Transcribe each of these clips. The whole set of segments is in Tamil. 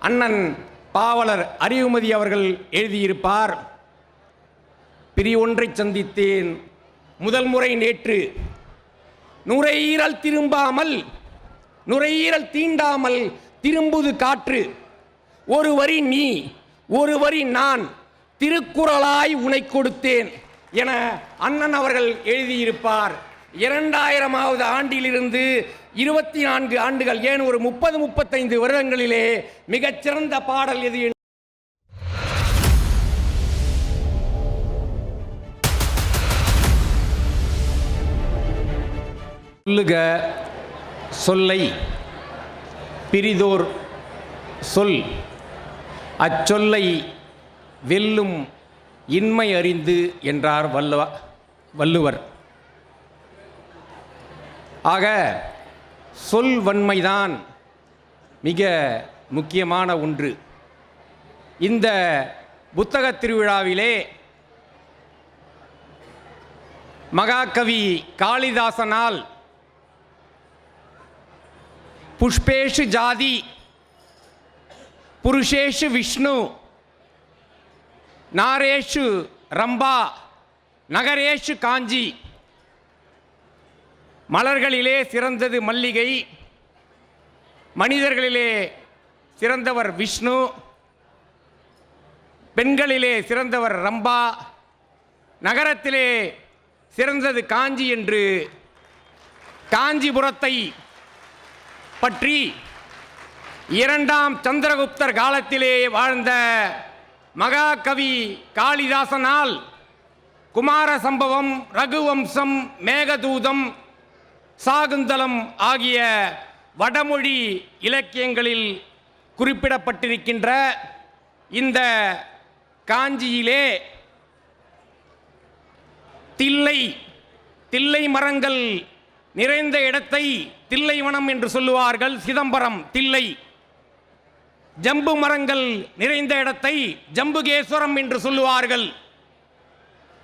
அண்ணன் பாவலர் அறிவுமதி அவர்கள் எழுதியிருப்பார். பிரி ஒன்றை சந்தித்தேன். முதல் முறை நேற்று. நுரையீரல் திரும்பாமல் நுரையீரல் தீண்டாமல் திரும்புது காற்று. ஒரு வரி நீ ஒரு வரி நான் திருக்குறளாய் உனை கொடுத்தேன் என அண்ணன் அவர்கள் எழுதியிருப்பார். இரண்டாயிரமாவது ஆண்டிலிருந்து இருபத்தி நான்கு ஆண்டுகள் ஏன் ஒரு முப்பது முப்பத்தைந்து வருடங்களிலே மிகச்சிறந்த பாடல் எது சொல்லுக சொல்லை பிரிதோர் சொல். அச்சொல்லை வெல்லும் இன்மை அறிந்து என்றார் வல்லுவ வள்ளுவர். ஆக சொல் வன்மைதான் மிக முக்கியமான ஒன்று. இந்த புத்தகத் திருவிழாவிலே மகாகவி காளிதாசனால் புஷ்பேஷு ஜாதி புருஷேஷு விஷ்ணு நாரேஷு ரம்பா நகரேஷு காஞ்சி மலர்களிலே சிறந்தது மல்லிகை மனிதர்களிலே சிறந்தவர் விஷ்ணு பெண்களிலே சிறந்தவர் ரம்பா நகரத்திலே சிறந்தது காஞ்சி என்று காஞ்சிபுரத்தை பற்றி இரண்டாம் சந்திரகுப்தர் காலத்திலே வாழ்ந்த மகாகவி காளிதாசனால் குமார சம்பவம் ரகுவம்சம் மேகதூதம் சாகுந்தலம் ஆகிய வடமொழி இலக்கியங்களில் குறிப்பிடப்பட்டிருக்கின்ற இந்த காஞ்சியிலே தில்லை தில்லை மரங்கள் நிறைந்த இடத்தை தில்லைவனம் என்று சொல்லுவார்கள். சிதம்பரம் தில்லை. ஜம்பு மரங்கள் நிறைந்த இடத்தை ஜம்புகேஸ்வரம் என்று சொல்லுவார்கள்.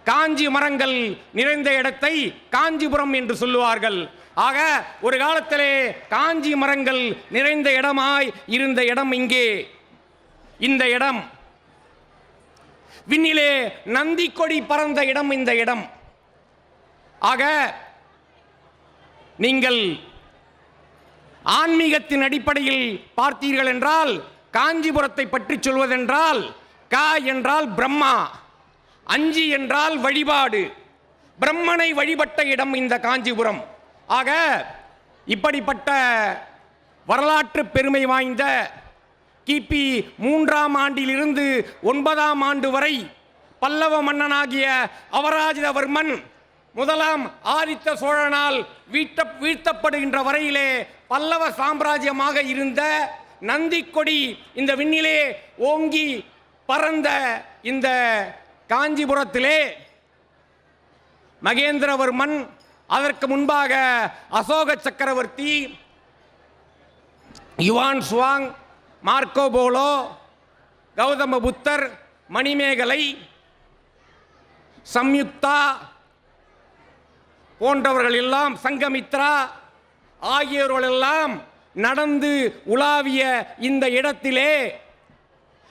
காஞ்சி மரங்கள் நிறைந்த இடத்தை காஞ்சிபுரம் என்று சொல்லுவார்கள். ஆக ஒரு காலத்திலே காஞ்சி மரங்கள் நிறைந்த இடமாய் இருந்த இடம் இங்கே. இந்த இடம். விண்ணிலே நந்தி கொடி பறந்த இடம் இந்த இடம். ஆக நீங்கள் ஆன்மீகத்தின் அடிப்படையில் பார்த்தீர்கள் என்றால் காஞ்சிபுரத்தை பற்றி சொல்வதென்றால் கா என்றால் பிரம்மா அஞ்சி என்றால் வழிபாடு பிரம்மனை வழிபட்ட இடம் இந்த காஞ்சிபுரம். ஆக இப்படிப்பட்ட வரலாற்று பெருமை வாய்ந்த கிபி மூன்றாம் ஆண்டிலிருந்து ஒன்பதாம் ஆண்டு வரை பல்லவ மன்னனாகிய அவராஜிதவர்மன் முதலாம் ஆதித்த சோழனால் வீட்ட வீழ்த்தப்படுகின்ற வரையிலே பல்லவ சாம்ராஜ்யமாக இருந்த நந்திக்கொடி இந்த விண்ணிலே ஓங்கி பறந்த இந்த காஞ்சிபுரத்திலே மகேந்திரவர்மன் அதற்கு முன்பாக Ashoka Chakravarti Yuan Chwang Marco Polo Gautama Buddha Manimekalai Samyukta போன்றவர்கள் எல்லாம் சங்கமித்ரா ஆகியோர்களெல்லாம் நடந்து உலாவிய இந்த இடத்திலே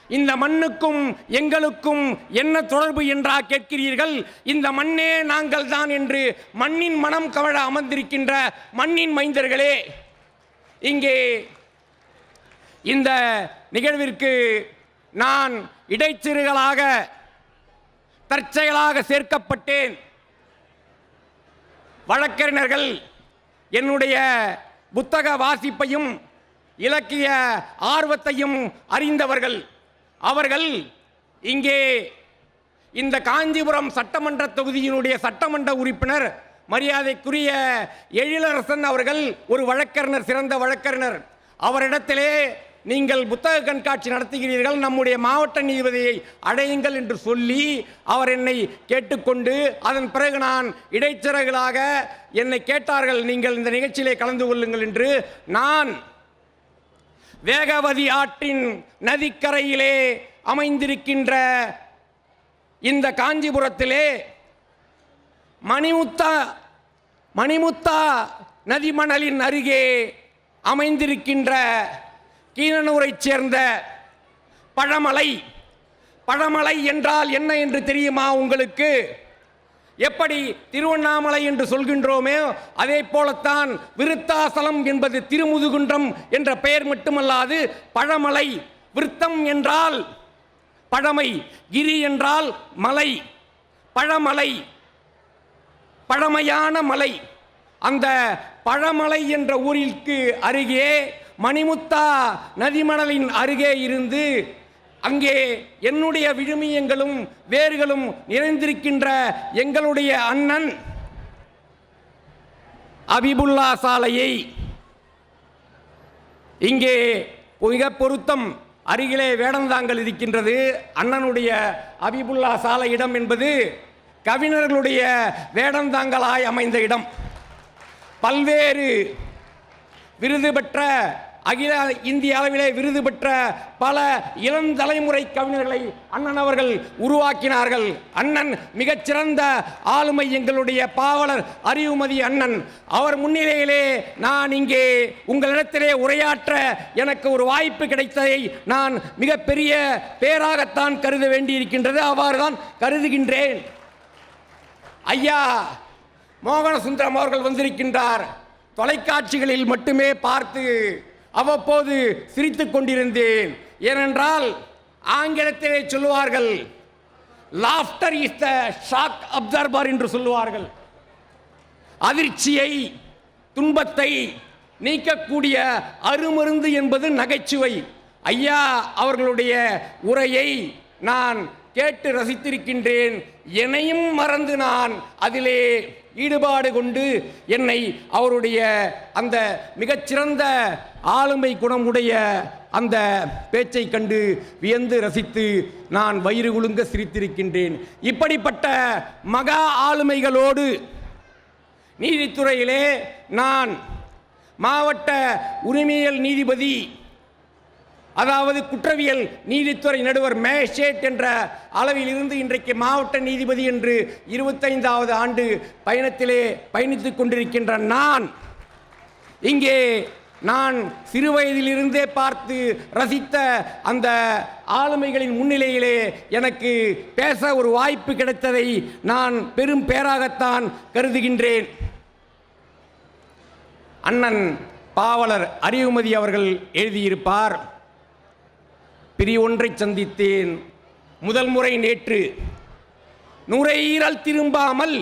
இந்த மண்ணுக்கும் எங்களுக்கும் என்ன தொடர்பு என்றா கேட்கிறீர்கள்? இந்த மண்ணே நாங்கள் தான் என்று மண்ணின் மனம் கவழ அமர்ந்திருக்கின்ற மண்ணின் மைந்தர்களே இங்கே இந்த நிகழ்விற்கு நான் இடைச்சிறுகளாக தற்செயலாக சேர்க்கப்பட்டேன். வழக்கறிஞர்கள் என்னுடைய புத்தக வாசிப்பையும் இலக்கிய ஆர்வத்தையும் அறிந்தவர்கள். அவர்கள் இங்கே இந்த காஞ்சிபுரம் சட்டமன்ற தொகுதியினுடைய சட்டமன்ற உறுப்பினர் மரியாதைக்குரிய எழிலரசன் அவர்கள் ஒரு வழக்கறிஞர் சிறந்த வழக்கறிஞர். அவரிடத்திலே நீங்கள் புத்தக கண்காட்சி நடத்துகிறீர்கள் நம்முடைய மாவட்ட நீதிபதியை அடையுங்கள் என்று சொல்லி அவர் என்னை கேட்டுக்கொண்டு அதன் பிறகு நான் இடைச்சிறகுகளாக என்னை கேட்டார்கள் நீங்கள் இந்த நிகழ்ச்சியிலே கலந்து கொள்ளுங்கள் என்று நான் வேகவதி ஆற்றின் நதிக்கரையிலே அமைந்திருக்கின்ற இந்த காஞ்சிபுரத்திலே மணிமுத்தா மணிமுத்தா நதிமணலின் அருகே அமைந்திருக்கின்ற கீழனூரைச் சேர்ந்த பழமலை. பழமலை என்றால் என்ன என்று தெரியுமா உங்களுக்கு? எப்படி திருவண்ணாமலை என்று சொல்கின்றோமே அதே போலத்தான் விருத்தாசலம் என்பது திருமுதுகுன்றம் என்ற பெயர் மட்டுமல்லாது பழமலை. விருத்தம் என்றால் பழமை கிரி என்றால் மலை. பழமலை பழமையான மலை. அந்த பழமலை என்ற ஊரிற்கு அருகே மணிமுத்தா நதிமணலின் அருகே இருந்து அங்கே என்னுடைய விழுமியங்களும் வேர்களும் நிறைந்திருக்கின்ற எங்களுடைய அண்ணன் அபிபுல்லா சாலையை இங்கே மிக பொருத்தம் அருகிலே வேடந்தாங்கல் இருக்கின்றது. அண்ணனுடைய அபிபுல்லா சாலை இடம் என்பது கவிஞர்களுடைய வேடந்தாங்கலாய் அமைந்த இடம். பல்வேறு விருது பெற்ற அகில இந்திய அளவிலே விருது பெற்ற பல இளந்தலைமுறை கவிஞர்களை அண்ணன் அவர்கள் உருவாக்கினார்கள். அண்ணன் மிகச்சிறந்த ஆளுமை எங்களுடைய பாவலர் அறிவுமதி அண்ணன். அவர் முன்னிலையிலே நான் இங்கே உங்களிடத்திலே உரையாற்ற எனக்கு ஒரு வாய்ப்பு கிடைத்ததை நான் மிகப்பெரிய பேராகத்தான் கருத வேண்டியிருக்கின்றது. அவ்வாறு தான் கருதுகின்றேன். ஐயா மோகன சுந்தரம் அவர்கள் வந்திருக்கின்றார். தொலைக்காட்சிகளில் மட்டுமே பார்த்து அவ்வப்போது சிரித்து கொண்டிருந்தேன். ஏனென்றால் ஆங்கிலத்திலே சொல்லுவார்கள் laughter is the shock absorber என்று சொல்லுவார்கள். அதிர்ச்சியை துன்பத்தை நீக்கக்கூடிய அருமருந்து என்பது நகைச்சுவை. ஐயா அவர்களுடைய உரையை நான் கேட்டு ரசித்திருக்கின்றேன். என்னையும் மறந்து நான் அதிலே ஈடுபாடு கொண்டு என்னை அவருடைய அந்த மிகச்சிறந்த ஆளுமை குணமுடைய அந்த பேச்சை கண்டு வியந்து ரசித்து நான் வயிறு குலுங்க சிரித்திருக்கின்றேன். இப்படிப்பட்ட மகா ஆளுமைகளோடு நீதித்துறையிலே நான் மாவட்ட உரிமையல் நீதிபதி அதாவது குற்றவியல் நீதித்துறை நடுவர் மேஷேட் என்ற அளவில் இருந்து இன்றைக்கு மாவட்ட நீதிபதி என்று இருபத்தைந்தாவது ஆண்டு பயணத்திலே பயணித்துக் கொண்டிருக்கின்ற நான் இங்கே நான் சிறு வயதிலிருந்தே பார்த்து ரசித்த அந்த ஆளுமைகளின் முன்னிலையிலே எனக்கு பேச ஒரு வாய்ப்பு கிடைத்ததை நான் பெரும் பேராகத்தான் கருதுகின்றேன். அண்ணன் பாவலர் அறிவுமதி அவர்கள் எழுதியிருப்பார். பிரியொன்றை சந்தித்தேன். முதல் முறை நேற்று. நுரையீரல் திரும்பாமல்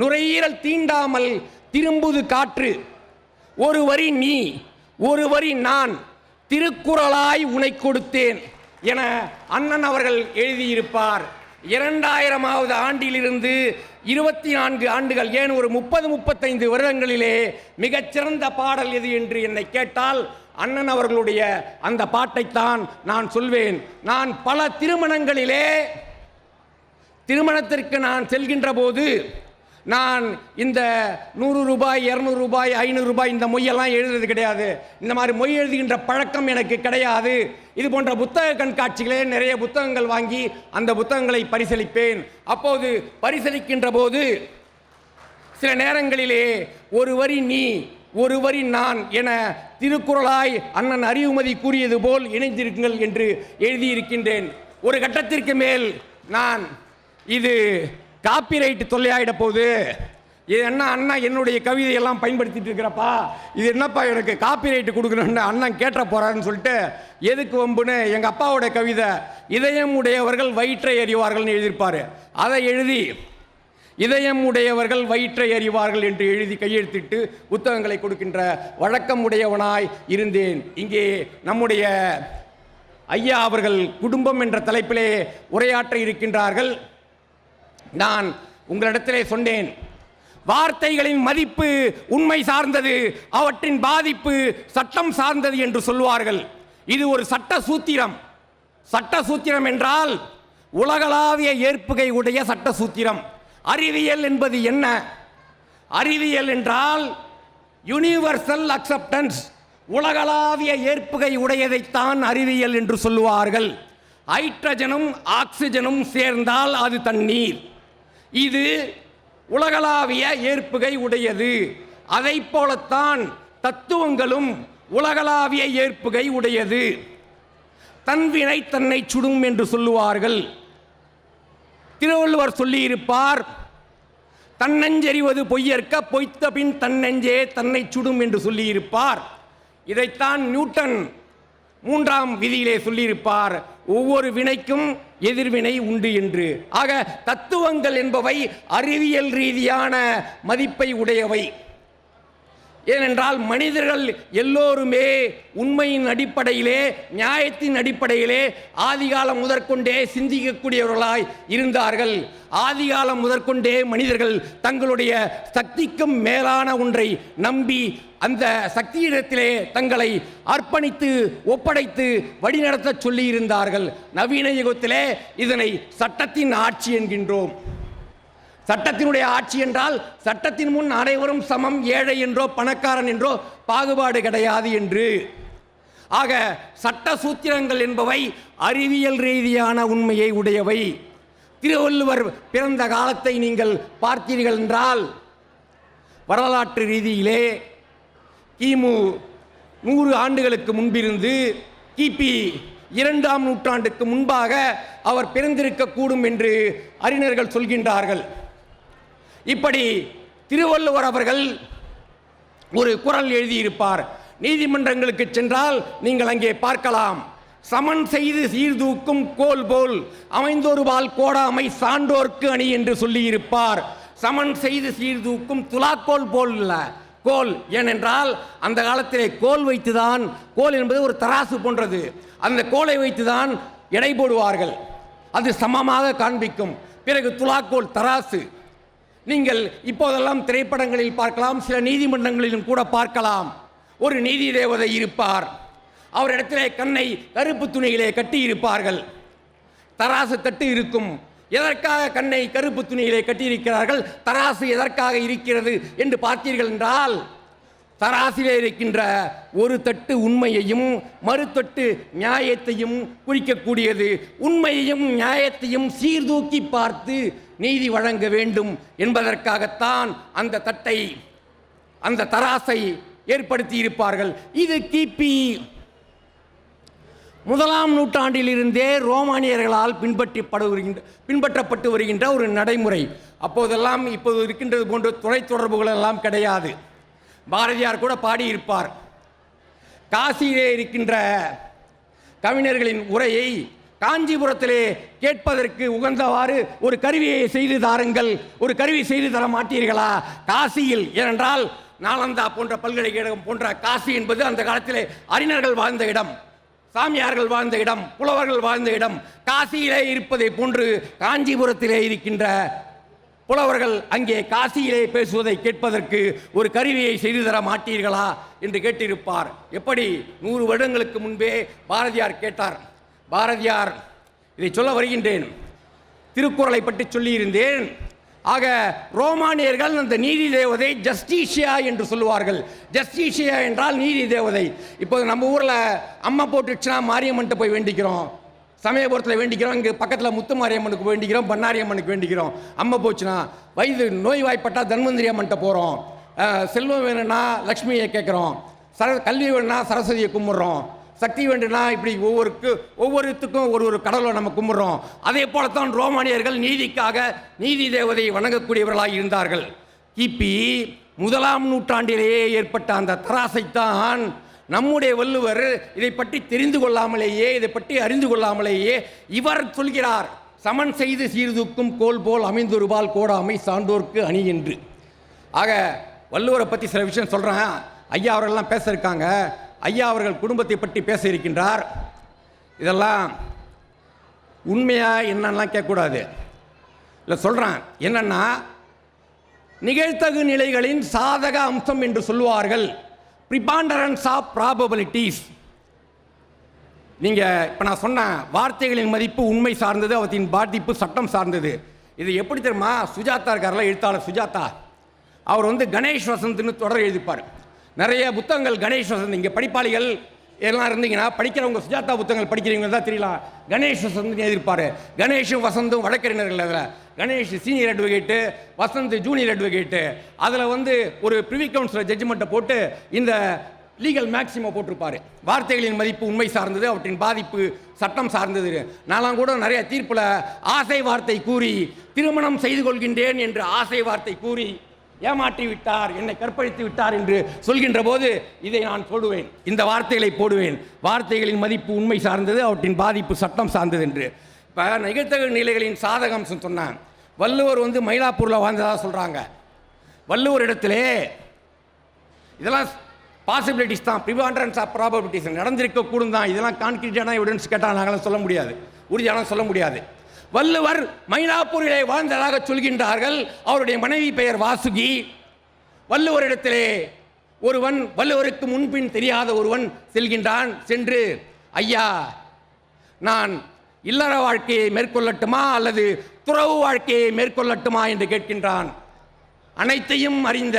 நுரையீரல் தீண்டாமல் திரும்புது காற்று. ஒரு வரி நீ ஒரு வரி நான் திருக்குறளாய் உனை கொடுத்தேன் என அண்ணன் அவர்கள் எழுதியிருப்பார். இரண்டாயிரமாவது ஆண்டிலிருந்து இருபத்தி நான்கு ஆண்டுகள் ஏன் ஒரு முப்பது முப்பத்தைந்து வருடங்களிலே மிகச்சிறந்த பாடல் எது என்று என்னை கேட்டால் அண்ணன் அவர்களுடைய அந்த பாட்டைத்தான் நான் சொல்வேன். நான் பல திருமணங்களிலே திருமணத்திற்கு நான் செல்கின்ற போது நான் இந்த நூறு ரூபாய் இரநூறு ரூபாய் ஐநூறு ரூபாய் இந்த மொய்யெல்லாம் எழுதுறது கிடையாது. இந்த மாதிரி மொய் எழுதுகின்ற பழக்கம் எனக்கு கிடையாது. இது போன்ற புத்தக கண்காட்சிகளே நிறைய புத்தகங்கள் வாங்கி அந்த புத்தகங்களை பரிசளிப்பேன். அப்போது பரிசளிக்கின்ற போது சில நேரங்களிலே ஒரு வரி நீ ஒருவரின் நான் என திருக்குறளாய் அண்ணன் அறிவுமதி கூறியது போல் இணைந்திருக்குங்கள் என்று எழுதியிருக்கின்றேன். ஒரு கட்டத்திற்கு மேல் நான் இது காப்பிரைட் தொல்லையாயிட போகுது. இது என்ன அண்ணா என்னுடைய கவிதையெல்லாம் பயன்படுத்திட்டு இருக்கிறப்பா? இது என்னப்பா எனக்கு காப்பிரைட் கொடுக்கணும்னு அண்ணன் கேட்ட போறாருன்னு சொல்லிட்டு எதுக்கு வம்புன்னு? எங்கள் அப்பாவோட கவிதை இதயம் உடையவர்கள் வயிற்றை அறிவார்கள்னு எழுதியிருப்பார். அதை எழுதி இதயம் உடையவர்கள் வயிற்றை அறிவார்கள் என்று எழுதி கையெழுத்திட்டு புத்தகங்களை கொடுக்கின்ற வழக்கம் உடையவனாய் இருந்தேன். இங்கே நம்முடைய ஐயா அவர்கள் குடும்பம் என்ற தலைப்பிலே உரையாற்ற இருக்கின்றார்கள். நான் உங்களிடத்திலே சொன்னேன் வார்த்தைகளின் மதிப்பு உண்மை சார்ந்தது அவற்றின் பாதிப்பு சட்டம் சார்ந்தது என்று சொல்வார்கள் இது ஒரு சட்ட சூத்திரம் சட்ட சூத்திரம் என்றால் உலகளாவிய ஏற்புகை உடைய சட்ட சூத்திரம் அறிவியல் என்பது என்ன? அறிவியல் என்றால் யுனிவர்சல் அக்செப்டன்ஸ் உலகளாவிய ஏற்புகை உடையதைத்தான் அறிவியல் என்று சொல்லுவார்கள். ஹைட்ரஜனும் ஆக்சிஜனும் சேர்ந்தால் அது தண்ணீர். இது உலகளாவிய ஏற்புகை உடையது. அதை போலத்தான் தத்துவங்களும் உலகளாவிய ஏற்புகை உடையது. தன்வினை தன்னை சுடும் என்று சொல்லுவார்கள். திருவள்ளுவர் சொல்லியிருப்பார் தன்னஞ்செறிவது பொய்யற்க பொய்த்த பின் தன்னெஞ்சே தன்னை சுடும் என்று சொல்லியிருப்பார். இதைத்தான் நியூட்டன் மூன்றாம் விதியிலே சொல்லியிருப்பார் ஒவ்வொரு வினைக்கும் எதிர்வினை உண்டு என்று. ஆக தத்துவங்கள் என்பவை அறிவியல் ரீதியான மதிப்பை உடையவை. ஏனென்றால் மனிதர்கள் எல்லோருமே உண்மையின் அடிப்படையிலே நியாயத்தின் அடிப்படையிலே ஆதிகாலம் முதற்கொண்டே சிந்திக்கக்கூடியவர்களாய் இருந்தார்கள். ஆதிகாலம் முதற்கொண்டே மனிதர்கள் தங்களுடைய சக்திக்கும் மேலான ஒன்றை நம்பி அந்த சக்தியிடத்திலே தங்களை அர்ப்பணித்து ஒப்படைத்து வழிநடத்தச் சொல்லியிருந்தார்கள். நவீன யுகத்திலே இதனை சட்டத்தின் ஆட்சி என்கின்றோம். சட்டத்தினுடைய ஆட்சி என்றால் சட்டத்தின் முன் அனைவரும் சமம் ஏழை என்றோ பணக்காரன் என்றோ பாகுபாடு கிடையாது என்று. ஆக சட்ட சூத்திரங்கள் என்பவை அறிவியல் ரீதியான உண்மையை உடையவை. திருவள்ளுவர் பிறந்த காலத்தை நீங்கள் பார்த்தீர்கள் என்றால் வரலாற்று ரீதியிலே கிமு நூறு ஆண்டுகளுக்கு முன்பிருந்து கிபி இரண்டாம் நூற்றாண்டுக்கு முன்பாக அவர் பிறந்திருக்கக்கூடும் என்று அறிஞர்கள் சொல்கின்றார்கள். இப்படி திருவள்ளுவர் அவர்கள் ஒரு குரல் எழுதியிருப்பார். நீதிமன்றங்களுக்கு சென்றால் நீங்கள் அங்கே பார்க்கலாம். சமன் செய்து சீர்தூக்கும் கோல் போல் அமைந்தொருபால் கோடாமை சான்றோர்க்கு அணி என்று சொல்லியிருப்பார். சமன் செய்து சீர்தூக்கும் துலாக்கோல் போல் இல்லை கோல். ஏனென்றால் அந்த காலத்திலே கோல் வைத்துதான் கோல் என்பது ஒரு தராசு போன்றது. அந்த கோலை வைத்துதான் எடை போடுவார்கள். அது சமமாக காண்பிக்கும். பிறகு துலாக்கோல் தராசு. நீங்கள் இப்போதெல்லாம் திரைப்படங்களில் பார்க்கலாம் சில நீதிமன்றங்களிலும் கூட பார்க்கலாம். ஒரு நீதி தேவதை இருப்பார். அவரிடத்திலே கண்ணை கருப்பு துணியிலே கட்டி இருப்பார்கள் தராசு தட்டு இருக்கும். எதற்காக கண்ணை கருப்பு துணியிலே கட்டியிருக்கிறார்கள்? தராசு எதற்காக இருக்கிறது என்று பார்த்தீர்கள் என்றால் தராசிலே இருக்கின்ற ஒரு தட்டு உண்மையையும் மறுத்தட்டு நியாயத்தையும் குறிக்கக்கூடியது. உண்மையையும் நியாயத்தையும் சீர்தூக்கி பார்த்து நீதி வழங்க வேண்டும் என்பதற்காகத்தான் அந்த தட்டை அந்த தராசை ஏற்படுத்தி இருப்பார்கள் இது கிபி முதலாம் நூற்றாண்டிலிருந்தே ரோமானியர்களால் பின்பற்றப்படுகின்ற பின்பற்றப்பட்டு வருகின்ற ஒரு நடைமுறை. அப்போதெல்லாம் இப்போது இருக்கின்றது போன்ற தொலைத்தொடர்புகள் எல்லாம் கிடையாது. பாரதியார் கூட பாடியிருப்பார். காசியிலே இருக்கின்ற கவிஞர்களின் உரையை காஞ்சிபுரத்திலே கேட்பதற்கு உகந்தவாறு ஒரு கருவியை செய்து தாருங்கள். ஒரு கருவி செய்து தர மாட்டீர்களா? காசியில் ஏனென்றால் நாலந்தா போன்ற பல்கலைக்கழகம் போன்ற காசி என்பது அந்த காலத்திலே அறிஞர்கள் வாழ்ந்த இடம் சாமியார்கள் வாழ்ந்த இடம் புலவர்கள் வாழ்ந்த இடம். காசியிலே இருப்பதை போன்று காஞ்சிபுரத்திலே இருக்கின்ற புலவர்கள் அங்கே காசியிலே பேசுவதை கேட்பதற்கு ஒரு கருவியை செய்து தர மாட்டீர்களா என்று கேட்டிருப்பார். எப்படி? நூறு வருடங்களுக்கு முன்பே பாரதியார் கேட்டார். பாரதியார் இதை சொல்ல வருகின்றேன். திருக்குறளை பற்றி சொல்லியிருந்தேன். ஆக ரோமானியர்கள் அந்த நீதி தேவதை ஜஸ்டிஷியா என்று சொல்லுவார்கள். ஜஸ்டிஷியா என்றால் நீதி தேவதை. இப்போது நம்ம ஊரில் அம்மா போட்டுச்சுன்னா மாரியம்மன்ட்டு போய் வேண்டிக்கிறோம். சமயபுரத்தில் வேண்டிக்கிறோம் இங்கே பக்கத்தில் முத்துமாரியம்மனுக்கு வேண்டிக்கிறோம் பண்ணாரியம்மனுக்கு வேண்டிக்கிறோம். அம்மா போச்சுன்னா வயது நோய் வாய்ப்பட்டால் தன்வந்திரி அம்மன்ட்ட போகிறோம் செல்வம் வேணும்னா லக்ஷ்மியை கேட்குறோம் சர கல்வி வேணும்னா சரஸ்வதியை கும்பிட்றோம். சக்தி வேண்டுனா இப்படி ஒவ்வொருக்கு ஒவ்வொருத்துக்கும் ஒரு ஒரு கடவுளை நம்ம கும்பிட்றோம். அதே போலத்தான் ரோமானியர்கள் நீதிக்காக நீதி தேவதையை வணங்கக்கூடியவர்களாக இருந்தார்கள். கிபி முதலாம் நூற்றாண்டிலேயே ஏற்பட்ட அந்த தராசைத்தான் நம்முடைய வள்ளுவர் இதை பற்றி தெரிந்து கொள்ளாமலேயே இதை பற்றி அறிந்து கொள்ளாமலேயே இவர் சொல்கிறார் சமன் செய்து சீர்தூக்கும் கோல் போல் அமைந்தொருபால் கோடாமை சான்றோர்க்கு அணி என்று. ஆக வள்ளுவரை பற்றி சில விஷயம் சொல்கிறேன் ஐயா அவர்கள்லாம் பேச இருக்காங்க ஐயா அவர்கள் குடும்பத்தை பற்றி பேச இருக்கின்றார் இதெல்லாம் உண்மையாக என்னென்னலாம் கேட்கக்கூடாது. இல்லை சொல்கிறேன் என்னென்னா நிகழ்த்தகு நிலைகளின் சாதக அம்சம் என்று சொல்லுவார்கள். ப்ரிபாண்டரன்ஸ் ஆஃப் ப்ராபபிலிட்டிஸ் நீங்கள் இப்போ நான் சொன்ன வார்த்தைகளின் மதிப்பு உண்மை சார்ந்தது அவற்றின் பாதிப்பு சட்டம் சார்ந்தது. இது எப்படி தெரியுமா? சுஜாதா இருக்கார்ல எழுத்தாளர் சுஜாதா. அவர் வந்து கணேஷ் வசந்த்னு தொடர் எழுதிப்பார். நிறைய புத்தகங்கள் கணேஷ் வசந்த் இங்கே படிப்பாளிகள் எல்லாம் இருந்தீங்கன்னா படிக்கிறவங்க சுஜாதா புத்தகங்கள் படிக்கிறவங்க தான் தெரியலாம் கணேஷ் வசந்த் எதிர்ப்பார். கணேஷும் வசந்தும் வழக்கறிஞர்கள் அதில். Ganesh senior advocate Vasanth junior advocate அதில் வந்து ஒரு ப்ரிவி கவுன்சிலர் ஜட்ஜ்மெண்ட்டை போட்டு இந்த லீகல் மேக்சிமோ போட்டிருப்பாரு. வார்த்தைகளின் மதிப்பு உண்மை சார்ந்தது அவற்றின் பாதிப்பு சட்டம் சார்ந்தது. நான்லாம் கூட நிறைய தீர்ப்பில் ஆசை வார்த்தை கூறி திருமணம் செய்து கொள்கின்றேன் என்று ஆசை வார்த்தை கூறி ஏமாற்றி விட்டார் என்னை கற்பழித்து விட்டார் என்று சொல்கின்ற போது இதை நான் போடுவேன். இந்த வார்த்தைகளை போடுவேன். வார்த்தைகளின் மதிப்பு உண்மை சார்ந்தது அவற்றின் பாதிப்பு சட்டம் சார்ந்தது என்று. இப்போ நிகழ்த்தகு நிலைகளின் சாதகம் சொன்னான் வள்ளுவர் வந்து மயிலாப்பூரில் வாழ்ந்ததாக சொல்கிறாங்க வள்ளுவர் இடத்திலே இதெல்லாம் பாசிபிலிட்டிஸ் தான். ப்ரிவாண்டரன்ஸ் ஆஃப் ப்ராபபிலிட்டிஸ் நடந்திருக்க கூடும் தான். இதெல்லாம் கான்கிரீட்டான எவிடன்ஸ் கேட்டால் நாங்களாம் சொல்ல முடியாது. உறுதியான சொல்ல முடியாது. வள்ளுவர் மயிலாப்பூரிலே வாழ்ந்ததாக சொல்கின்றார்கள். அவருடைய மனைவி பெயர் வாசுகி. வள்ளுவரிடத்திலே ஒருவன் வள்ளுவருக்கு முன்பின் தெரியாத ஒருவன் செல்கின்றான். சென்று ஐயா நான் இல்லற வாழ்க்கையை மேற்கொள்ளட்டுமா அல்லது துறவு வாழ்க்கையை மேற்கொள்ளட்டுமா? என்று கேட்கின்றான். அனைத்தையும் அறிந்த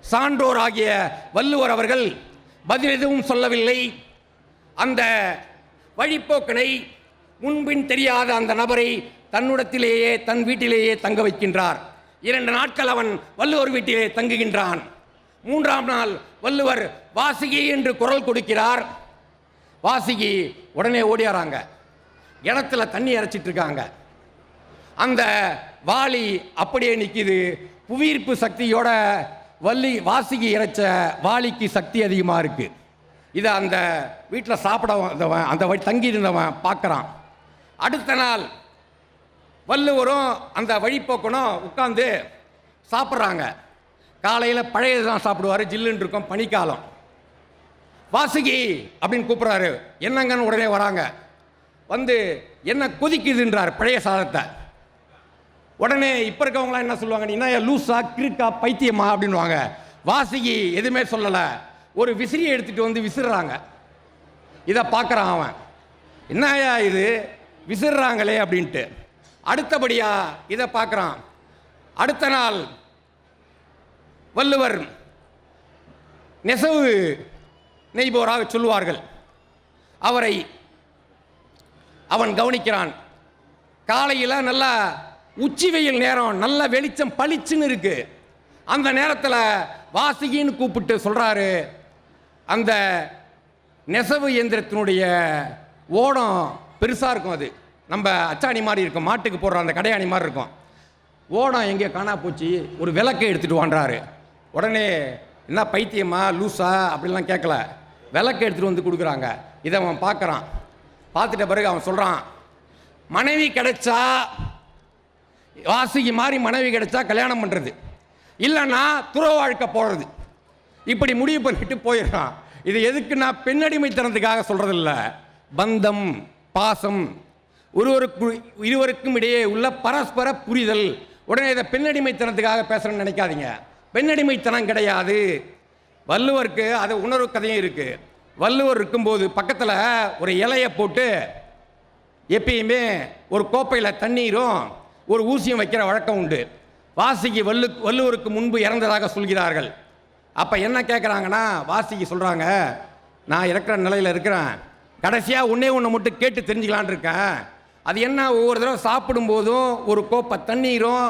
சான்றோர் ஆகிய வள்ளுவர் அவர்கள் பதில் எதுவும் சொல்லவில்லை. அந்த வழிப்போக்கனை முன்பின் தெரியாத அந்த நபரை தன்னுடத்திலேயே தன் வீட்டிலேயே தங்க வைக்கின்றார். இரண்டு நாட்கள் அவன் வள்ளுவர் வீட்டிலே தங்குகின்றான். மூன்றாம் நாள் வள்ளுவர் வாசிகி என்று குரல் கொடுக்கிறார். வாசுகி உடனே ஓடியாராங்க. கிணத்துல தண்ணி இறைச்சிட்டு இருக்காங்க. அந்த வாளி அப்படியே நிற்கிது புவியீர்ப்பு சக்தியோட வள்ளி வாசுகி இறைச்ச வாளிக்கு சக்தி அதிகமாக இருக்குது இதை அந்த வீட்டில் சாப்பிட வந்தவன் அந்த தங்கி இருந்தவன் பார்க்குறான் அடுத்த நாள் வள்ளுவரும் அந்த வழிப்போக்கனும் உட்காந்து சாப்பிட்றாங்க. காலையில் பழையது தான் சாப்பிடுவார் ஜில்லுன்னு இருக்கும் பனிக்காலம். வாசுகி அப்படின்னு கூப்பிட்றாரு. என்னங்கன்னு உடனே வராங்க. வந்து என்ன கொதிக்குதுன்றார் பழைய சாதத்தை. உடனே இப்போ இருக்கவங்களாம் என்ன சொல்லுவாங்க நீ என்ன லூசா கிறுக்கா பைத்தியமா? அப்படின்வாங்க வாசுகி எதுவுமே சொல்லலை. ஒரு விசிறியை எடுத்துகிட்டு வந்து விசிறாங்க. இதை பார்க்குறான் அவன். என்னையா இது? விசிறாங்களே அப்படின்ட்டு. அடுத்தபடியாக இதை பார்க்குறான். அடுத்த நாள் வள்ளுவர் நெசவு நெய்போராக சொல்லுவார்கள். அவரை அவன் கவனிக்கிறான். காலையில் நல்லா உச்சி வெயில் நேரம் நல்ல வெளிச்சம் பளிச்சுன்னு இருக்கு. அந்த நேரத்தில் வாசிகின்னு கூப்பிட்டு சொல்கிறாரு அந்த நெசவு இயந்திரத்தினுடைய ஓடம் பெருசாக இருக்கும் அது. நம்ம அச்சாணி மாதிரி இருக்கும். மாட்டுக்கு போடுற அந்த கடையாணி மாதிரி இருக்கும். ஓடம் எங்கே காணா போச்சு. ஒரு விளக்கை எடுத்துகிட்டு வாண்டாரு உடனே என்ன பைத்தியமா? லூசா? அப்படிலாம் கேட்கல. விளக்கை எடுத்துகிட்டு வந்து கொடுக்குறாங்க. இதை அவன் பார்க்குறான். பார்த்துட்ட பிறகு அவன் சொல்கிறான் மனைவி கிடைச்சா வாசிக்கு மாதிரி மனைவி கிடைச்சா கல்யாணம் பண்ணுறது இல்லைன்னா துற வாழ்க்கை போகிறது இப்படி முடிவு பண்ணிட்டு போயிடுறான். இது எதுக்கு நான் பெண்ணடிமைத்தனத்துக்காக சொல்கிறதில்ல பந்தம். பாசம் ஒருவருக்கு இருவருக்கும் இடையே உள்ள பரஸ்பர புரிதல். உடனே இதை பெண்ணடிமைத்தனத்துக்காக பேசுகிறேன்னு நினைக்காதீங்க. பெண்ணடிமைத்தனம் கிடையாது. வள்ளுவருக்கு அது உணர்வு கதையும் இருக்குது வள்ளுவர் இருக்கும்போது பக்கத்தில் ஒரு இலையை போட்டு எப்பயுமே ஒரு கோப்பையில் தண்ணீரும் ஒரு ஊசியும் வைக்கிற வழக்கம் உண்டு. வாசிக்கு வள்ளு வள்ளுவருக்கு முன்பு இறந்ததாக சொல்கிறார்கள். அப்போ என்ன கேட்குறாங்கன்னா வாசிக்கு சொல்கிறாங்க நான் இருக்கிற நிலையில் இருக்கிறேன். கடைசியாக ஒன்றே ஒன்று மட்டும் கேட்டு தெரிஞ்சுக்கலான் இருக்கேன். அது என்ன ஒவ்வொரு தடவை சாப்பிடும்போதும் ஒரு கோப்பை தண்ணீரும்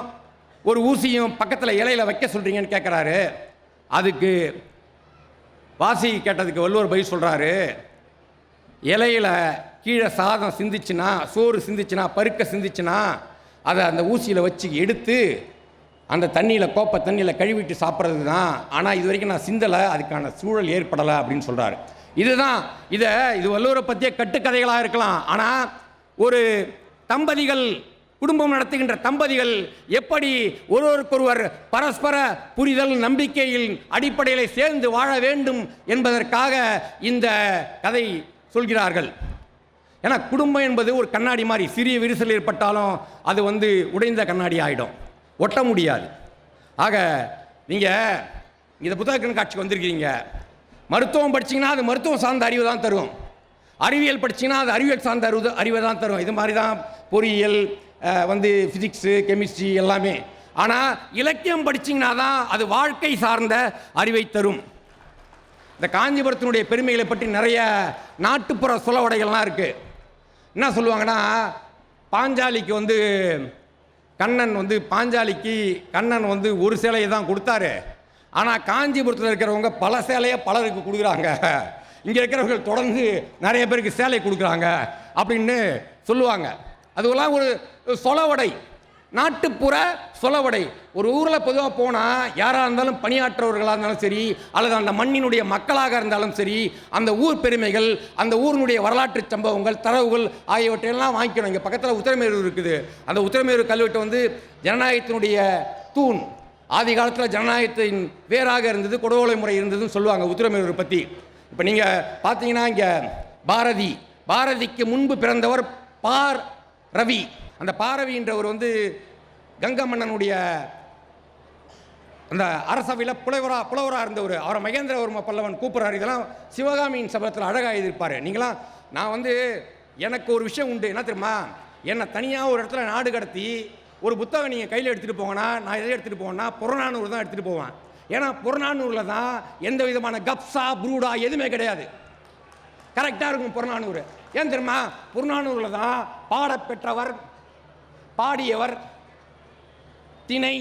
ஒரு ஊசியும் பக்கத்தில் இலையில் வைக்க சொல்கிறீங்கன்னு கேட்குறாரு அதுக்கு வாசி கேட்டதுக்கு வள்ளுவர் பதில் சொல்கிறாரு இலையில கீழே சாதம் சிந்திச்சுன்னா சோறு சிந்திச்சுன்னா பருக்க சிந்திச்சுன்னா அதை அந்த ஊசியில் வச்சு எடுத்து அந்த தண்ணியில் கோப்பை தண்ணியில் கழுவிட்டு சாப்பிட்றது தான் ஆனால் இது வரைக்கும் நான் சிந்தலை அதுக்கான சூழல் ஏற்படலை அப்படின்னு சொல்கிறாரு இதுதான் இதை இது வள்ளுவரை பற்றிய கட்டுக்கதைகளாக இருக்கலாம். ஆனால் ஒரு தம்பதிகள் குடும்பம் நடத்துகின்ற தம்பதிகள் எப்படி ஒருவருக்கொருவர் பரஸ்பர புரிதல் நம்பிக்கையில் அடிப்படையில் சேர்ந்து வாழ வேண்டும் என்பதற்காக இந்த கதை சொல்கிறார்கள். ஏன்னா குடும்பம் என்பது ஒரு கண்ணாடி மாதிரி சிறிய விரிசல் ஏற்பட்டாலும் அது வந்து உடைந்த கண்ணாடி ஆகிடும் ஒட்ட முடியாது. ஆக நீங்கள் இந்த புத்தக கண்காட்சிக்கு வந்திருக்கீங்க மருத்துவம் படிச்சீங்கன்னா அது மருத்துவம் சார்ந்த அறிவு தான் தரும். அறிவியல் படிச்சீங்கன்னா அது அறிவியல் சார்ந்த அறிவு அறிவை தான் தரும். இது மாதிரி தான் பொறியியல் வந்து ஃபிசிக்ஸு கெமிஸ்ட்ரி எல்லாமே. ஆனால் இலக்கியம் படிச்சிங்கன்னா தான் அது வாழ்க்கை சார்ந்த அறிவை தரும். இந்த காஞ்சிபுரத்தினுடைய பெருமைகளை பற்றி நிறைய நாட்டுப்புற சொலவடைகள்லாம் இருக்குது என்ன சொல்லுவாங்கன்னா பாஞ்சாலிக்கு வந்து கண்ணன் வந்து பாஞ்சாலிக்கு கண்ணன் வந்து ஒரு சிலையை தான் கொடுத்தாரு. ஆனால் காஞ்சிபுரத்தில் இருக்கிறவங்க பல சேலையை பலருக்கு கொடுக்குறாங்க. இங்கே இருக்கிறவர்கள் தொடர்ந்து நிறைய பேருக்கு சேலை கொடுக்குறாங்க அப்படின்னு சொல்லுவாங்க. அதுவெல்லாம் ஒரு சொலவடை. நாட்டுப்புற சொலவடை. ஒரு ஊரில் பொதுவாக போனால் யாராக இருந்தாலும் பணியாற்றவர்களாக இருந்தாலும் சரி அல்லது அந்த மண்ணினுடைய மக்களாக இருந்தாலும் சரி அந்த ஊர் பெருமைகள் அந்த ஊரினுடைய வரலாற்று சம்பவங்கள் தரவுகள் ஆகியவற்றையெல்லாம் வாங்கிக்கணும். இங்கே பக்கத்தில் உத்திரமேரூர் இருக்குது. அந்த உத்திரமேரூர் கல்வெட்டு வந்து ஜனநாயகத்தினுடைய தூண். ஆதி காலத்தில் ஜனநாயகத்தின் வேறாக இருந்தது கொடுவோலை முறை இருந்ததுன்னு சொல்லுவாங்க உத்திரமேரூர் பற்றி இப்போ நீங்கள் பார்த்தீங்கன்னா இங்கே பாரதி பாரதிக்கு முன்பு பிறந்தவர் பார் ரவி. அந்த பாரவின்றவர் வந்து கங்க மன்னனுடைய அந்த அரசவையில் புலவரா புலவராக இருந்தவர். அவரை மகேந்திரவர்ம பல்லவன் கூப்பிட்றாரு. இதெல்லாம் சிவகாமியின் சபதத்தில் அழகாக எழுதியிருப்பார். நீங்களாம் நான் வந்து எனக்கு ஒரு விஷயம் உண்டு. என்ன தெரியுமா? என்னை தனியாக ஒரு இடத்துல நாடு கடத்தி ஒரு புத்தகம் நீங்கள் கையில் எடுத்துகிட்டு போங்கன்னா நான் எதை எடுத்துகிட்டு போவேன்னா புறநானூறு தான் எடுத்துகிட்டு போவேன். ஏன்னா புறநானூரில் தான் எந்த விதமான கப்ஸா ப்ரூடா எதுவுமே கிடையாது. கரெக்டாக இருக்கும் புறநானூறு. ஏன் தெரியுமா? புறநானூரில் தான் பாடப்பெற்றவர் பாடியவர் திணை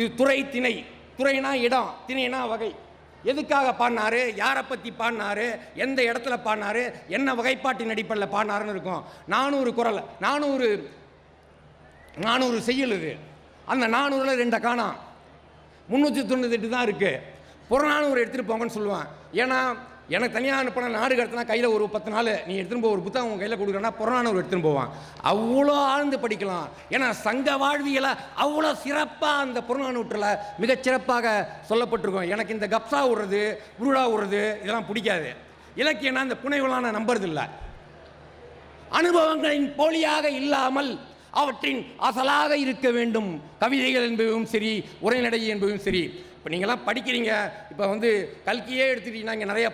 இது துறை திணை. துறைனா இடம் திணைனா வகை. எதுக்காக பாடினாரு? யாரை பற்றி பாடினாரு? எந்த இடத்துல பாடினாரு? என்ன வகைப்பாட்டின் அடிப்படையில் பாடினாருன்னு இருக்கும். நானூறு குரல் நானூறு நானூறு செய்யுள் இது. அந்த நானூறில் ரெண்டை காணாம். முந்நூற்றி தொண்ணூத்தெட்டு தான் இருக்குது புறநானூறு எடுத்துகிட்டு போங்கன்னு சொல்லுவான். ஏன்னா எனக்கு தனியாக அனுப்பின நாடு கடத்தினா கையில் ஒரு பத்து நாள். நீ எடுத்துன்னு போ ஒரு புத்தகம் உங்கள் கையில் கொடுக்குறேன்னா புறநானூறு எடுத்துன்னு போவான். அவ்வளோ ஆழ்ந்து படிக்கலாம். ஏன்னா சங்க வாழ்வியலை அவ்வளோ சிறப்பாக அந்த புறநானூற்றில் மிகச்சிறப்பாக சொல்லப்பட்டிருக்கும். எனக்கு இந்த கப்ஸா விடுறது உருடா விடுறது இதெல்லாம் பிடிக்காது. இலக்கியம்னா இந்த புனைவுலாம் நான் நம்புறதில்லை. அனுபவங்களின் போலியாக இல்லாமல் அவற்றின் அசலாக இருக்க வேண்டும். கவிதைகள் என்பதும் சரி உரைநடை என்பதும் சரி. இப்போ நீங்களாம் படிக்கிறீங்க இப்போ வந்து கல்கியே எடுத்துக்கிட்டீங்கன்னா இங்கே நிறைய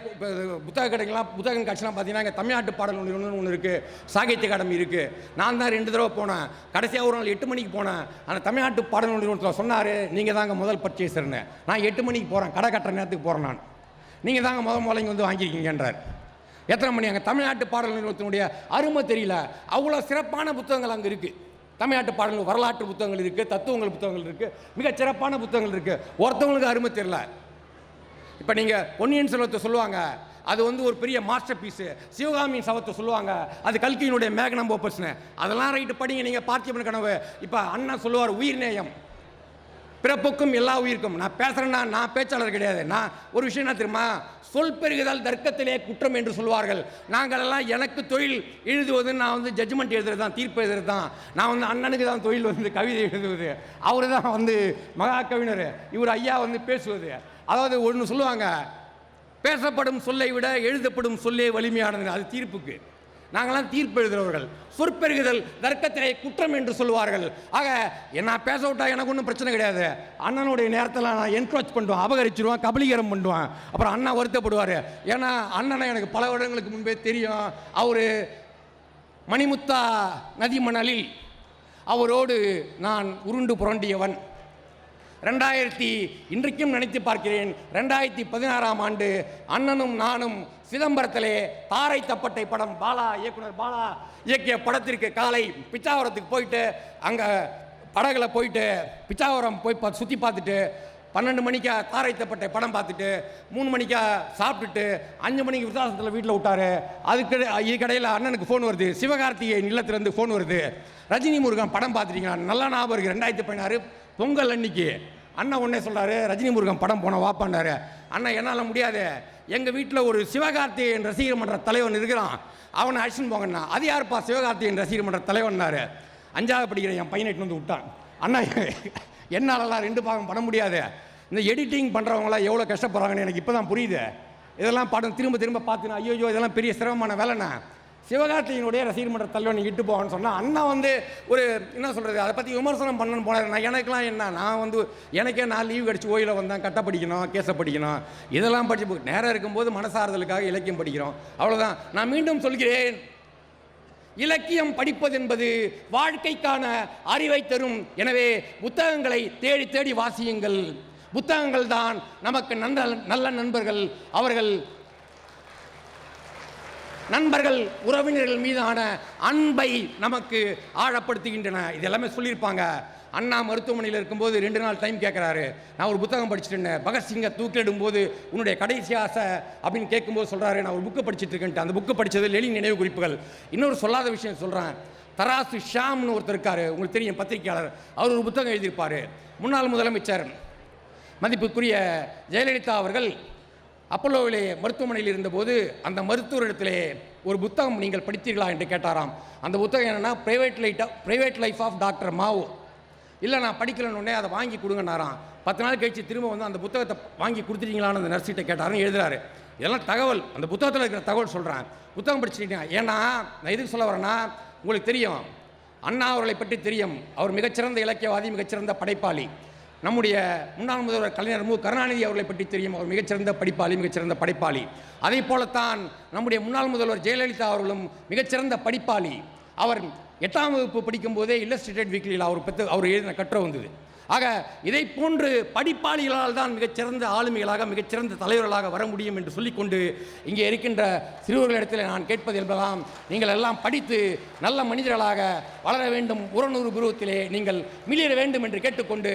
புத்தக கடைகள்லாம் புத்தகம் காட்சிலாம் பார்த்தீங்கன்னா இங்கே தமிழ்நாட்டு பாடல் ஒன்று ஒன்று இருக்குது சாகித்ய அகாடமி இருக்குது நான் தான் ரெண்டு தடவை போனேன். கடைசியாக ஒரு நாள் எட்டு மணிக்கு போனேன். ஆனால் தமிழ்நாட்டு பாடல் ஒன்று சொன்னார் நீங்கள் தாங்க முதல் பர்ச்சேசர்னு. நான் எட்டு மணிக்கு போகிறேன் கடை கட்டுற நேரத்துக்கு போகிறேன் நான். நீங்கள் தாங்க முத முதல்ல இங்கே வந்து வாங்கியிருக்கீங்கன்றார். எத்தனை மணி? அங்கே தமிழ்நாட்டு பாடல் நிறுவனத்தினுடைய அருமை தெரியல. அவ்வளோ சிறப்பான புத்தகங்கள் அங்கே இருக்குது தமிழ்நாட்டு பாடல்கள் வரலாற்று புத்தகங்கள் இருக்குது தத்துவங்கள் புத்தகங்கள் இருக்குது மிக சிறப்பான புத்தகங்கள் இருக்குது ஒருத்தவங்களுக்கு அருமை தெரியல. இப்போ நீங்கள் பொன்னியின் செல்வத்தை சொல்லுவாங்க அது வந்து ஒரு பெரிய மாஸ்டர் பீஸு சிவகாமியின் சவத்தை சொல்லுவாங்க அது கல்கியினுடைய மேகனம் போப்பர்ஸ்னு அதெல்லாம் ரைட்டு படிங்க நீங்கள் பார்த்திபன் கனவு. இப்போ அண்ணன் சொல்லுவார் உயிர்நேயம் பிறப்புக்கும் எல்லா உயிருக்கும். நான் பேசுகிறேன்னா நான் பேச்சாளர் கிடையாது. நான் ஒரு விஷயம் என்ன தெரியுமா? சொல் பெருகுதல் தர்க்கத்திலே குற்றம் என்று சொல்வார்கள். நாங்களெல்லாம் எனக்கு தொழில் எழுதுவது நான் வந்து ஜட்ஜ்மெண்ட் எழுதுறது தான் தீர்ப்பு எழுதுறது தான். நான் வந்து அண்ணனுக்கு தான் தொழில் வந்து கவிதை எழுதுவது. அவர் தான் வந்து மகா கவிஞர். இவர் ஐயா வந்து பேசுவது. அதாவது ஒன்று சொல்லுவாங்க பேசப்படும் சொல்லை விட எழுதப்படும் சொல்லே வலிமையானது. அது தீர்ப்புக்கு. நாங்களாம் தீர்ப்பு எழுதுகிறவர்கள் சொற்பெருகுதல் தர்க்கத்திலே குற்றம் என்று சொல்லுவார்கள். ஆக நான் பேச விட்டா எனக்கு ஒன்றும் பிரச்சனை கிடையாது. அண்ணனுடைய நேரத்தில் நான் என்க்ரோச் பண்ணுவேன் அபகரிச்சிருவேன் கபலீகரம் பண்ணுவேன். அப்புறம் அண்ணா வருத்தப்படுவார். ஏன்னா அண்ணனை எனக்கு பல வருடங்களுக்கு முன்பே தெரியும். அவர் மணிமுத்தா நதி மணலில் அவரோடு நான் உருண்டு புரண்டியவன். ரெண்டாயிரத்தி இன்றைக்கும் நினைத்து பார்க்கிறேன் ரெண்டாயிரத்தி பதினாறாம் ஆண்டு அண்ணனும் நானும் சிதம்பரத்திலே தாரை தப்பட்டை படம் பாலா இயக்குனர் பாலா இயக்கிய படத்திற்கு காலை பிச்சாவரத்துக்கு போயிட்டு அங்கே படகுல போயிட்டு பிச்சாவரம் போய் பா சுற்றி பார்த்துட்டு பன்னெண்டு மணிக்கா தாரை தப்பட்டை படம் பார்த்துட்டு மூணு மணிக்கா சாப்பிட்டுட்டு அஞ்சு மணிக்கு விருத்தாசத்தில் வீட்டில் விட்டாரு. அதுக்கு இதுக்கடையில் அண்ணனுக்கு ஃபோன் வருது. சிவகார்த்திகேயன் இல்லத்திலேருந்து ஃபோன் வருது. ரஜினி முருகன் படம் பார்த்துட்டீங்களா? நல்லா ஞாபகம் இருக்குது ரெண்டாயிரத்தி பதினாறு பொங்கல் அன்னைக்கு. அண்ணன் உடனே சொல்கிறாரு ரஜினி முருகன் படம் போன வாப்பாண்டாரு அண்ணன் என்னால் முடியாது. எங்கள் வீட்டில் ஒரு சிவகார்த்திகேயன் ரசிகர் மன்ற தலைவன் இருக்கிறான். அவனை அழிச்சுன்னு போங்கண்ணா. அது யாருப்பா சிவகார்த்திகேயன் ரசிகர் மன்ற தலைவன்னாரு? அஞ்சாவது படிக்கிற என் பையனை இட்டுன்னு வந்து விட்டான். அண்ணா என்னாலலாம் ரெண்டு பாகம் பண்ண முடியாது. இந்த எடிட்டிங் பண்ணுறவங்களாம் எவ்வளோ கஷ்டப்படுறாங்கன்னு எனக்கு இப்போ தான் புரியுது. இதெல்லாம் படம் திரும்ப திரும்ப பார்த்துனா ஐயோ இதெல்லாம் பெரிய சிரமமான வேலைண்ணா. சிவகார்த்தியினுடைய ரசிகர் மன்ற தலைவன் இட்டு போகன்னு சொன்னால் அண்ணா வந்து ஒரு என்ன சொல்கிறது அதை பற்றி விமர்சனம் பண்ணணும்னு போனார். நான் எனக்கெல்லாம் என்ன நான் வந்து எனக்கே நான் லீவ் கிடச்சி ஓயில வந்தேன் கட்ட படிக்கணும் கேஸை படிக்கணும். இதெல்லாம் படிச்சு போ- நேரம் இருக்கும்போது மனசாறுதலுக்காக இலக்கியம் படிக்கிறோம். அவ்வளோதான் நான் மீண்டும் சொல்கிறேன். இலக்கியம் படிப்பது என்பது வாழ்க்கைக்கான அறிவை தரும். எனவே புத்தகங்களை தேடி தேடி வாசியுங்கள். புத்தகங்கள் தான் நமக்கு நல்ல நல்ல நண்பர்கள். அவர்கள் நண்பர்கள் உறவினர்கள் மீதான அன்பை நமக்கு ஆழப்படுத்துகின்றன. இது எல்லாமே சொல்லியிருப்பாங்க. அண்ணா மருத்துவமனையில் இருக்கும்போது ரெண்டு நாள் டைம் கேட்குறாரு. நான் ஒரு புத்தகம் படிச்சுட்டு பகத்சிங்கை தூக்கிலிடும்போது உன்னுடைய கடைசி ஆசை அப்படின்னு கேட்கும்போது சொல்கிறாரு நான் ஒரு புக்கு படிச்சுட்டு இருக்கேன்ட்டு. அந்த புக்கு படித்தது லெலின் நினைவு குறிப்புகள். இன்னொரு சொல்லாத விஷயம் சொல்கிறேன் தராசு ஷாம்னு ஒருத்தர் இருக்காரு. உங்களுக்கு தெரியும் பத்திரிகையாளர். அவர் ஒரு புத்தகம் எழுதியிருப்பார். முன்னாள் முதலமைச்சர். மதிப்புக்குரிய ஜெயலலிதா அவர்கள் அப்பல்லோவிலே மருத்துவமனையில் இருந்தபோது அந்த மருத்துவரிடத்திலே ஒரு புத்தகம் நீங்கள் படித்தீர்களா என்று கேட்டாராம். அந்த புத்தகம் என்னென்னா ப்ரைவேட் லைட்டாக ப்ரைவேட் லைஃப் ஆஃப் டாக்டர் மாவு இல்லை நான் படிக்கலன்னு உடனே அதை வாங்கி கொடுங்கன்னாராம். பத்து நாள் கழிச்சு திரும்ப வந்து அந்த புத்தகத்தை வாங்கி கொடுத்துட்டீங்களான்னு அந்த நர்ஸிட்ட கேட்டாருன்னு எழுதுறாரு. இதெல்லாம் தகவல் அந்த புத்தகத்தில் இருக்கிற தகவல் சொல்கிறேன் புத்தகம் படிச்சுட்டீங்க. ஏன்னா நான் எதுக்கு சொல்ல வரேன்னா உங்களுக்கு தெரியும். அண்ணா அவர்களை பற்றி தெரியும். அவர் மிகச்சிறந்த இலக்கியவாதி மிகச்சிறந்த படைப்பாளி. நம்முடைய முன்னாள் முதல்வர் கலைஞர் மு. கருணாநிதி அவர்களை பற்றி தெரியும். அவர் மிகச்சிறந்த படிப்பாளி மிகச்சிறந்த படைப்பாளி. அதே போலத்தான் நம்முடைய முன்னாள் முதல்வர் ஜெயலலிதா அவர்களும் மிகச்சிறந்த படிப்பாளி. அவர் எட்டாம் வகுப்பு படிக்கும்போதே இல்லஸ்ட்ரேட்டட் வீக்லியில் அவர் பெற்று அவர் எழுதின கட்டுரை வந்தது. ஆக இதை போன்று படிப்பாளிகளால் தான் மிகச்சிறந்த ஆளுமைகளாக மிகச்சிறந்த தலைவர்களாக வர முடியும் என்று சொல்லிக்கொண்டு இங்கே இருக்கின்ற சிறுவர்களிடத்தில் நான் கேட்பது என்பதாம் நீங்கள் எல்லாம் படித்து நல்ல மனிதர்களாக வளர வேண்டும். உறநூறு குருவத்திலே நீங்கள் மிளிர வேண்டும் என்று கேட்டுக்கொண்டு